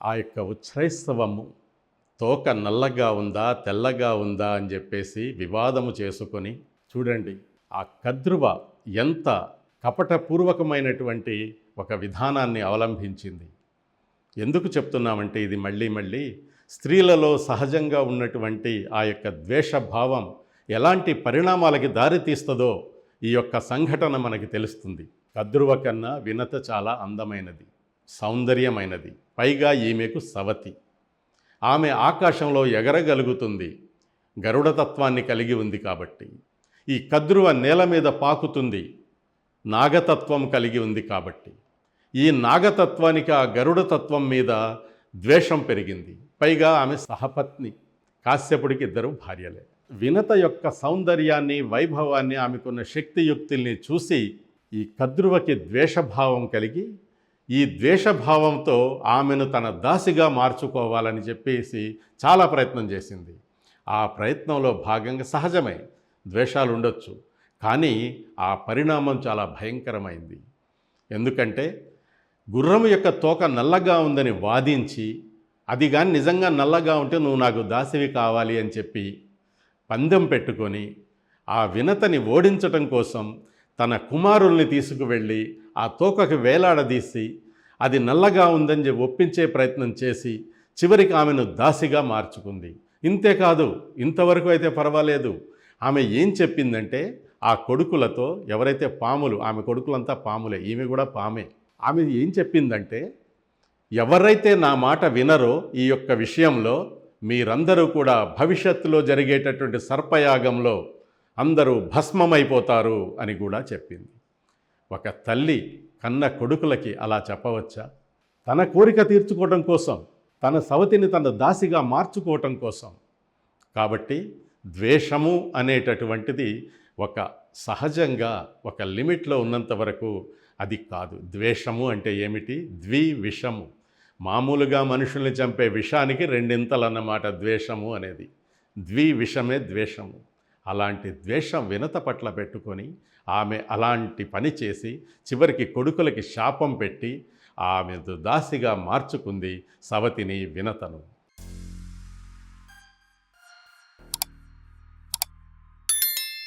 ఆ యొక్క ఉచ్ఛ్రైస్తవము తోక నల్లగా ఉందా తెల్లగా ఉందా అని చెప్పేసి వివాదము చేసుకొని చూడండి ఆ కద్రువ ఎంత కపటపూర్వకమైనటువంటి ఒక విధానాన్ని అవలంబించింది ఎందుకు చెప్తున్నామంటే ఇది మళ్ళీ మళ్ళీ స్త్రీలలో సహజంగా ఉన్నటువంటి ఆ యొక్క ద్వేషభావం ఎలాంటి పరిణామాలకి దారితీస్తుందో ఈ యొక్క సంఘటన మనకి తెలుస్తుంది. కద్రువ కన్నా వినత చాలా అందమైనది. సౌందర్యమైనది. పైగా ఈమెకు సవతి. ఆమె ఆకాశంలో ఎగరగలుగుతుంది. గరుడతత్వాన్ని కలిగి ఉంది కాబట్టి. ఈ కద్రువ నేల మీద పాకుతుంది. నాగతత్వం కలిగి ఉంది కాబట్టి. ఈ నాగతత్వానికి ఆ గరుడతత్వం మీద ద్వేషం పెరిగింది. పైగా ఆమె సహపత్ని. కాశ్యపుడికి ఇద్దరు భార్యలే. వినత యొక్క సౌందర్యాన్ని వైభవాన్ని ఆమెకున్న శక్తియుక్తుల్ని చూసి ఈ కద్రువకి ద్వేషభావం కలిగి ఈ ద్వేషభావంతో ఆమెను తన దాసిగా మార్చుకోవాలని చెప్పేసి చాలా ప్రయత్నం చేసింది. ఆ ప్రయత్నంలో భాగంగా సహజమే ద్వేషాలు ఉండొచ్చు కానీ ఆ పరిణామం చాలా భయంకరమైంది. ఎందుకంటే గుర్రం యొక్క తోక నల్లగా ఉందని వాదించి అది కానీ నిజంగా నల్లగా ఉంటే నువ్వు నాకు దాసివి కావాలి అని చెప్పి పందెం పెట్టుకొని ఆ వినతని ఓడించటం కోసం తన కుమారుల్ని తీసుకువెళ్ళి ఆ తోకకి వేలాడదీసి అది నల్లగా ఉందని చెప్పి ఒప్పించే ప్రయత్నం చేసి చివరికి ఆమెను దాసిగా మార్చుకుంది. ఇంతేకాదు ఇంతవరకు అయితే పర్వాలేదు. ఆమె ఏం చెప్పిందంటే ఆ కొడుకులతో ఎవరైతే పాములు ఆమె కొడుకులంతా పాములే ఈమె కూడా పామే. ఆమె ఏం చెప్పిందంటే ఎవరైతే నా మాట వినరో ఈ యొక్క విషయంలో మీరందరూ కూడా భవిష్యత్తులో జరిగేటటువంటి సర్పయాగంలో అందరూ భస్మమైపోతారు అని కూడా చెప్పింది. ఒక తల్లి కన్న కొడుకులకి అలా చెప్పవచ్చా? తన కోరిక తీర్చుకోవటం కోసం తన సవతిని తన దాసిగా మార్చుకోవటం కోసం. కాబట్టి ద్వేషము అనేటటువంటిది ఒక సహజంగా ఒక లిమిట్లో ఉన్నంత వరకు అది కాదు. ద్వేషము అంటే ఏమిటి? ద్వి విషము మామూలుగా మనుషుల్ని చంపే విషానికి రెండింతలన్నమాట ద్వేషము అనేది. ద్వి విషమే ద్వేషము. అలాంటి ద్వేషం వినత పట్ల పెట్టుకొని ఆమె అలాంటి పని చేసి చివరికి కొడుకులకి శాపం పెట్టి ఆమె దుదాసిగా మార్చుకుంది సవతిని వినతను.